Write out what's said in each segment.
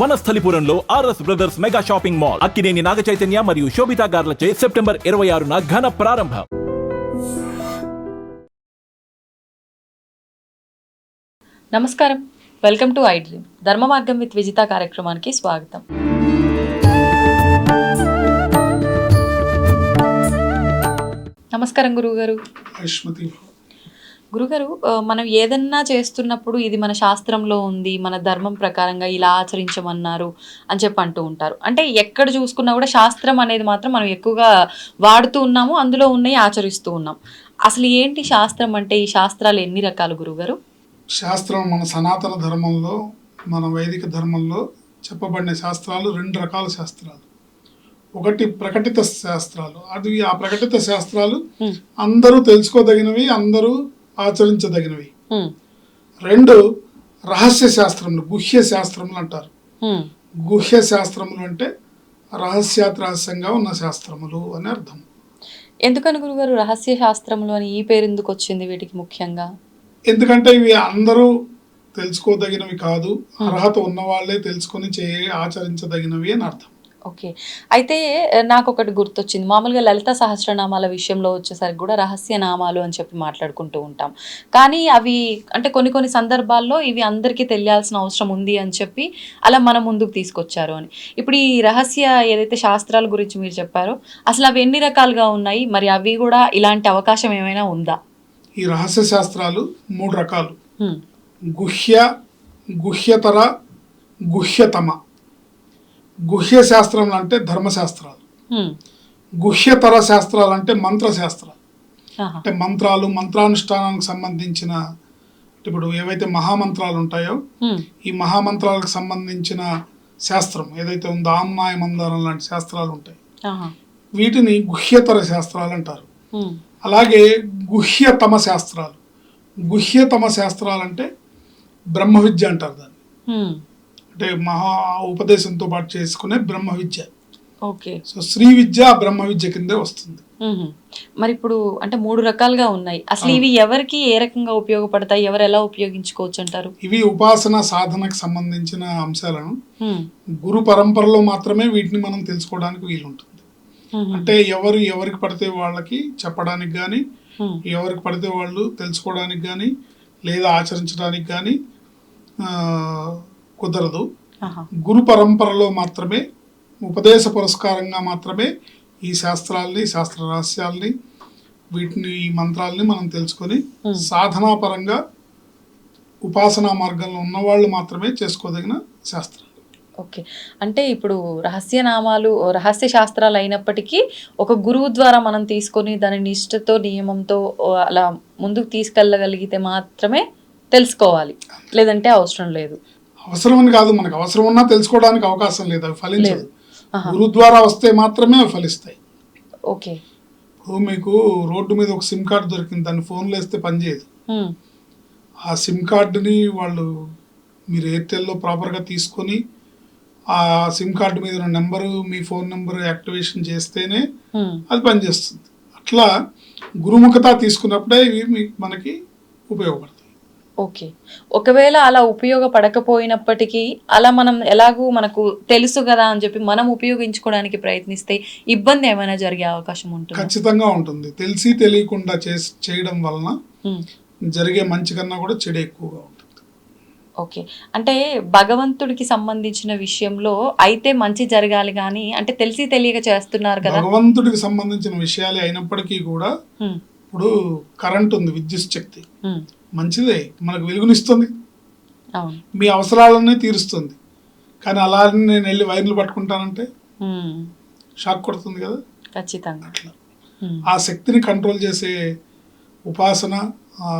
వనస్థలిపురంలో RS brothers mega shopping mall. Akkineni Naga Chaitanya మరియు శోభితా గార్లచే September ఇరవై ఆరున ఘన ప్రారంభం. నమస్కారం. Welcome to iDream. ధర్మ మార్గం విత్ విజిత కార్యక్రమానికి స్వాగతం. నమస్కారం గురువుగారు. గురుగారు మనం ఏదన్నా చేస్తున్నప్పుడు ఇది మన శాస్త్రంలో ఉంది మన ధర్మం ప్రకారంగా ఇలా ఆచరించమన్నారు అని చెప్పి అంటూ ఉంటారు. అంటే ఎక్కడ చూసుకున్నా కూడా శాస్త్రం అనేది మాత్రం మనం ఎక్కువగా వాడుతూ ఉన్నాము అందులో ఉన్నాయి ఆచరిస్తూ ఉన్నాం. అసలు ఏంటి శాస్త్రం అంటే ఈ శాస్త్రాలు ఎన్ని రకాలు గురుగారు? శాస్త్రం మన సనాతన ధర్మంలో మన వైదిక ధర్మంలో చెప్పబడిన శాస్త్రాలు రెండు రకాల శాస్త్రాలు. ఒకటి ప్రకటిత శాస్త్రాలు. అది ఆ ప్రకటిత శాస్త్రాలు. అందరూ తెలుసుకోదగినవి అందరూ ఆచరించదగినవి. రెండు రహస్య శాస్త్రములు గుహ్య శాస్త్రములు అంటారు. గుహ్య శాస్త్రములు అంటే రహస్యాత్ రహస్యంగా ఉన్న శాస్త్రములు అని అర్థం. ఎందుకని గురుగారు రహస్య శాస్త్రములు అని ఈ పేరు ఎందుకు వచ్చింది వీటికి ముఖ్యంగా? ఎందుకంటే ఇవి అందరూ తెలుసుకోదగినవి కాదు. అర్హత ఉన్న వాళ్ళే తెలుసుకొని చే ఆచరించదగినవి అని అర్థం. ఓకే. అయితే నాకు ఒకటి గుర్తొచ్చింది. మామూలుగా లలిత సహస్రనామాల విషయంలో వచ్చేసరికి కూడా రహస్య నామాలు అని చెప్పి మాట్లాడుకుంటూ ఉంటాం. కానీ అవి అంటే కొన్ని కొన్ని సందర్భాల్లో ఇవి అందరికీ తెలియాల్సిన అవసరం ఉంది అని చెప్పి అలా మన ముందుకు తీసుకొచ్చారు అని. ఇప్పుడు ఈ రహస్య ఏదైతే శాస్త్రాల గురించి మీరు చెప్పారో అసలు అవి ఎన్ని రకాలుగా ఉన్నాయి? మరి అవి కూడా ఇలాంటి అవకాశం ఏమైనా ఉందా? ఈ రహస్య శాస్త్రాలు మూడు రకాలు. గుహ్య గుహ్యతర గుహ్యతమ. గుహ్య శాస్త్రములు అంటే ధర్మశాస్త్రాలు. గుహ్యతర శాస్త్రాలు అంటే మంత్రశాస్త్రాలు అంటే మంత్రాలు మంత్రానుష్ఠానానికి సంబంధించిన ఇప్పుడు ఏవైతే మహామంత్రాలు ఉంటాయో ఈ మహామంత్రాలకు సంబంధించిన శాస్త్రం ఏదైతే ఉందో ఆమ్నాయ మందారం లాంటి శాస్త్రాలు ఉంటాయి వీటిని గుహ్యతర శాస్త్రాలు అంటారు అలాగే గుహ్యతమ శాస్త్రాలు గుహ్యతమ శాస్త్రాలు అంటే బ్రహ్మ విద్య అంటారు దాన్ని. అంటే మహా ఉపదేశంతో పాటు చేసుకునే బ్రహ్మ విద్య ఓకే సో శ్రీ విద్య బ్రహ్మ విద్య కిందే వస్తుంది. మరి ఇప్పుడు అంటే మూడు రకాలుగా ఉన్నాయి అసలు ఇవి ఎవరికి ఏ రకంగా ఉపయోగపడతాయి ఎవరు ఎలా ఉపయోగించుకోవచ్చు అంటారు ఇవి ఉపాసన సాధనకు సంబంధించిన అంశాలను. గురు పరంపరలో మాత్రమే వీటిని మనం తెలుసుకోవడానికి వీలుంటుంది. అంటే ఎవరు ఎవరికి పడితే వాళ్ళకి చెప్పడానికి కానీ. ఎవరికి పడితే వాళ్ళు తెలుసుకోవడానికి కానీ లేదా ఆచరించడానికి కానీ ఆ, కుదరదు. గురు పరంపరలో మాత్రమే ఉపదేశ పురస్కారంగా మాత్రమే ఈ శాస్త్రాల్ని శాస్త్ర రహస్యాల్ని వీటిని ఈ మంత్రాల్ని మనం తెలుసుకొని సాధనాపరంగా ఉపాసనా మార్గంలో ఉన్నవాళ్ళు మాత్రమే చేసుకోదగిన శాస్త్రాలు ఓకే. అంటే ఇప్పుడు రహస్య నామాలు రహస్య శాస్త్రాలు అయినప్పటికీ ఒక గురువు ద్వారా మనం తీసుకొని దాని నిష్ఠతో నియమంతో అలా ముందుకు తీసుకెళ్ళగలిగితే మాత్రమే తెలుసుకోవాలి. లేదంటే అవసరం లేదు. అవసరమని కాదు మనకు అవసరం ఉన్నా తెలుసుకోవడానికి అవకాశం లేదు అవి ఫలించదు ఆహా. గురు ద్వారా వస్తే మాత్రమే అవి ఫలిస్తాయి. ఓకే. ఇప్పుడు మీకు రోడ్డు మీద ఒక సిమ్ కార్డు దొరికింది దాన్ని ఫోన్లో వేస్తే పనిచేయదు. ఆ సిమ్ కార్డుని వాళ్ళు మీరు ఎయిర్టెల్లో ప్రాపర్గా తీసుకొని ఆ సిమ్ కార్డు మీద ఉన్న నెంబరు మీ ఫోన్ నెంబర్ యాక్టివేషన్ చేస్తేనే. అది పనిచేస్తుంది. అట్లా గురుముఖత తీసుకున్నప్పుడే ఇవి మీకు మనకి ఉపయోగపడతాయి. ఓకే. ఒకవేళ అలా ఉపయోగపడకపోయినప్పటికీ అలా మనం ఎలాగూ మనకు తెలుసు కదా అని చెప్పి మనం ఉపయోగించుకోవడానికి ప్రయత్నిస్తే ఇబ్బంది ఏమైనా జరిగే అవకాశం ఉంటుంది? ఖచ్చితంగా ఉంటుంది. తెలిసి తెలియకుండా చేయడం వలన జరిగే మంచి కన్నా కూడా చెడు ఎక్కువగా ఉంటుంది. ఓకే. అంటే భగవంతుడికి సంబంధించిన విషయంలో అయితే మంచి జరగాలి కానీ అంటే తెలిసి తెలియక చేస్తున్నారు కదా? భగవంతుడికి సంబంధించిన విషయాలే అయినప్పటికీ కూడా ఇప్పుడు కరెంట్ ఉంది విద్యుత్ శక్తి. మంచిదే మనకు వెలుగునిస్తుంది. మీ అవసరాలన్నీ తీరుస్తుంది. కానీ అలా నేను వెళ్ళి వైర్లు పట్టుకుంటానంటే షాక్ కొడుతుంది కదా. ఖచ్చితంగా. అట్లా. ఆ శక్తిని కంట్రోల్ చేసే ఉపాసన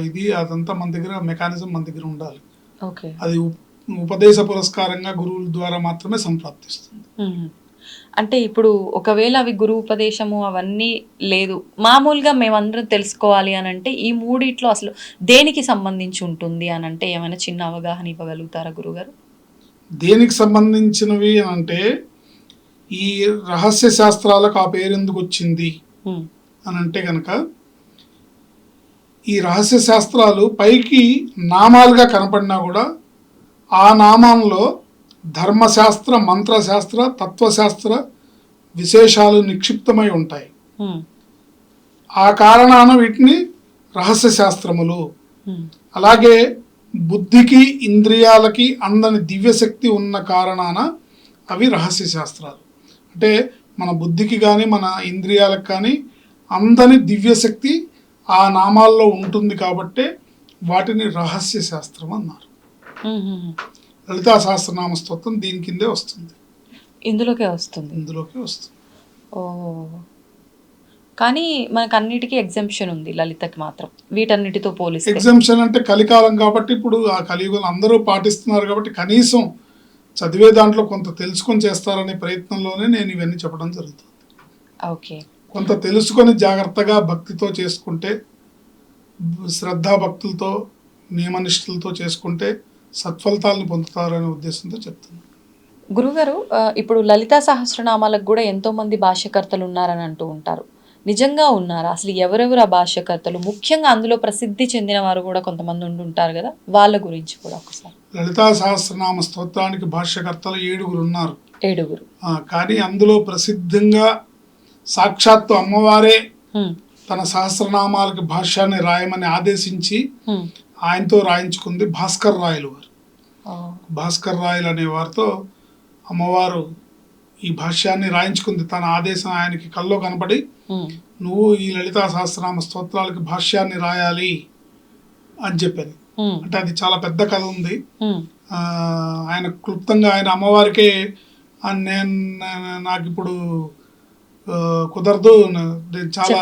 ఇది అదంతా మన దగ్గర మెకానిజం మన దగ్గర ఉండాలి. ఓకే. అది ఉప్- ఉపదేశ పురస్కారంగా గురువుల ద్వారా మాత్రమే సంప్రాప్తిస్తుంది. అంటే ఇప్పుడు ఒకవేళ అవి గురు ఉపదేశము అవన్నీ లేదు. మామూలుగా మేమందరం తెలుసుకోవాలి అని అంటే ఈ మూడిట్లో అసలు దేనికి సంబంధించి ఉంటుంది అని అంటే ఏమైనా చిన్న అవగాహన ఇవ్వగలుగుతారా గురుగారు? దేనికి సంబంధించినవి అంటే ఈ రహస్య శాస్త్రాలకు ఆ పేరు ఎందుకు వచ్చింది. అని అంటే కనుక ఈ రహస్య శాస్త్రాలు పైకి నామాలుగా కనపడినా కూడా ఆ నామంలో ధర్మశాస్త్ర మంత్రశాస్త్ర తత్వశాస్త్ర విశేషాలు నిక్షిప్తమై ఉంటాయి. ఆ కారణాన వీటిని రహస్య శాస్త్రములు అలాగే బుద్ధికి ఇంద్రియాలకి అందని దివ్యశక్తి ఉన్న కారణాన అవి రహస్య శాస్త్రాలు అంటే మన బుద్ధికి కానీ మన ఇంద్రియాలకు కానీ అందని దివ్యశక్తి ఆ నామాల్లో ఉంటుంది కాబట్టే వాటిని రహస్య శాస్త్రం అన్నారు. లలితా సహస్రనామ స్తోత్రం దీని కిందే వస్తుంది. ఇందులోకే వస్తుంది. ఇందులోకి వస్తుంది. ఓ. కానీ మనకు అన్నిటికీ ఎగ్జంప్షన్ ఉంది లలితకి మాత్రం. వీటన్నిటితో పోలిస్తే. ఎగ్జామ్షన్ అంటే కలికాలం కాబట్టి ఇప్పుడు ఆ కలియుగం అందరూ పాటిస్తున్నారు కాబట్టి కనీసం చదివే దాంట్లో కొంత తెలుసుకొని చేస్తారనే ప్రయత్నంలోనే నేను ఇవన్నీ చెప్పడం జరుగుతుంది. ఓకే. కొంత తెలుసుకొని జాగ్రత్తగా భక్తితో చేసుకుంటే శ్రద్ధా భక్తులతో నియమనిష్టలతో చేసుకుంటే సత్ఫలితాలను పొందుతారనే ఉద్దేశంతో చెప్తున్నాను. గురుగారు ఇప్పుడు లలితా సహస్రనామాలకు కూడా ఎంతో మంది భాష్యకర్తలు ఉన్నారని అంటూ ఉంటారు. నిజంగా ఉన్నారా? అసలు ఎవరెవరు ఆ భాష్యకర్తలు? ముఖ్యంగా అందులో ప్రసిద్ధి చెందిన వారు కూడా కొంతమంది ఉండి ఉంటారు కదా వాళ్ళ గురించి కూడా ఒకసారి. లలితా సహస్రనామ స్తోత్రానికి భాష్యకర్తలు ఏడుగురు ఉన్నారు. ఏడుగురు. కానీ అందులో ప్రసిద్ధంగా సాక్షాత్తు అమ్మవారే తన సహస్రనామాలకి భాష్యాన్ని రాయమని ఆదేశించి. ఆయనతో రాయించుకుంది భాస్కర్ రాయలు వారు. భాస్కర్ రాయలు అనే వారితో అమ్మవారు ఈ భాష్యాన్ని రాయించుకుంది. తన ఆదేశం ఆయనకి కల్లో కనపడి నువ్వు ఈ లలితా సహస్రనామ స్తోత్రాలకి భాష్యాన్ని రాయాలి అని చెప్పాను హ్మ్, అంటే అది చాలా పెద్ద కథ ఉంది. ఆయన క్లుప్తంగా ఆయన అమ్మవారికే "ఆ, నేను నాకు ఇప్పుడు కుదరదు నేను చాలా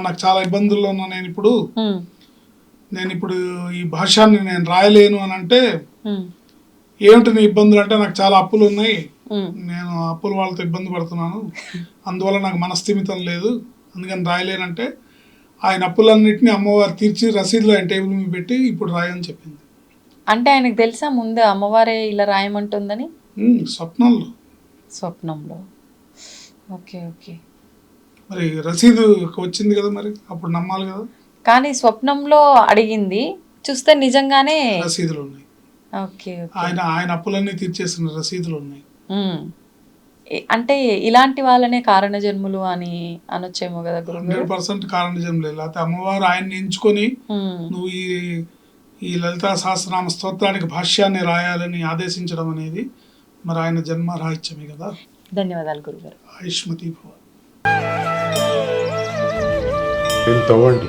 నాకు చాలా ఇబ్బందుల్లో ఉన్నా నేను ఇప్పుడు నేను ఇప్పుడు ఈ భాష్యాన్ని నేను రాయలేను అని అంటే ఏమిటి నీ ఇబ్బందులు అంటే నాకు చాలా అప్పులు ఉన్నాయి. నేను అప్పుల వాళ్ళతో ఇబ్బంది పడుతున్నాను. అందువల్ల నాకు మనస్థిమితం లేదు. అందుకని రాయలేనంటే ఆయన అప్పులన్నింటినీ అమ్మవారు తీర్చి రసీదులు ఆయన టేబుల్ మీద పెట్టి ఇప్పుడు రాయని చెప్పింది. అంటే ఆయనకు తెలుసా ముందే అమ్మవారే ఇలా రాయమంటుందని? స్వప్నంలో. స్వప్నంలో. Okay okay. మరి రసీదు వచ్చింది కదా మరి? అప్పుడు నమ్మాలి కదా? కానీ స్వప్నంలో అడిగింది. చూస్తే నిజంగానే రసీదులు ఉన్నాయి. Okay okay. ఆయన ఆయన అప్పులన్నీ తీర్చేసిన రసీదులు ఉన్నాయి. అంటే ఇలాంటి వాళ్ళనే కారణ జన్ములు అని అనొచ్చేమో కదా హండ్రెడ్ పర్సెంట్ కారణం లేదు లేకపోతే అమ్మవారు ఆయన్ని ఎంచుకొని నువ్వు ఈ ఈ లలితా సహస్రనామ స్తోత్రానికి భాష్యాన్ని రాయాలని ఆదేశించడం అనేది మరి ఆయన జన్మ రాహిత్యమే కదా? ధన్యవాదాలు గురుగారు ఆయుష్మతి భవ. తవ్వండి.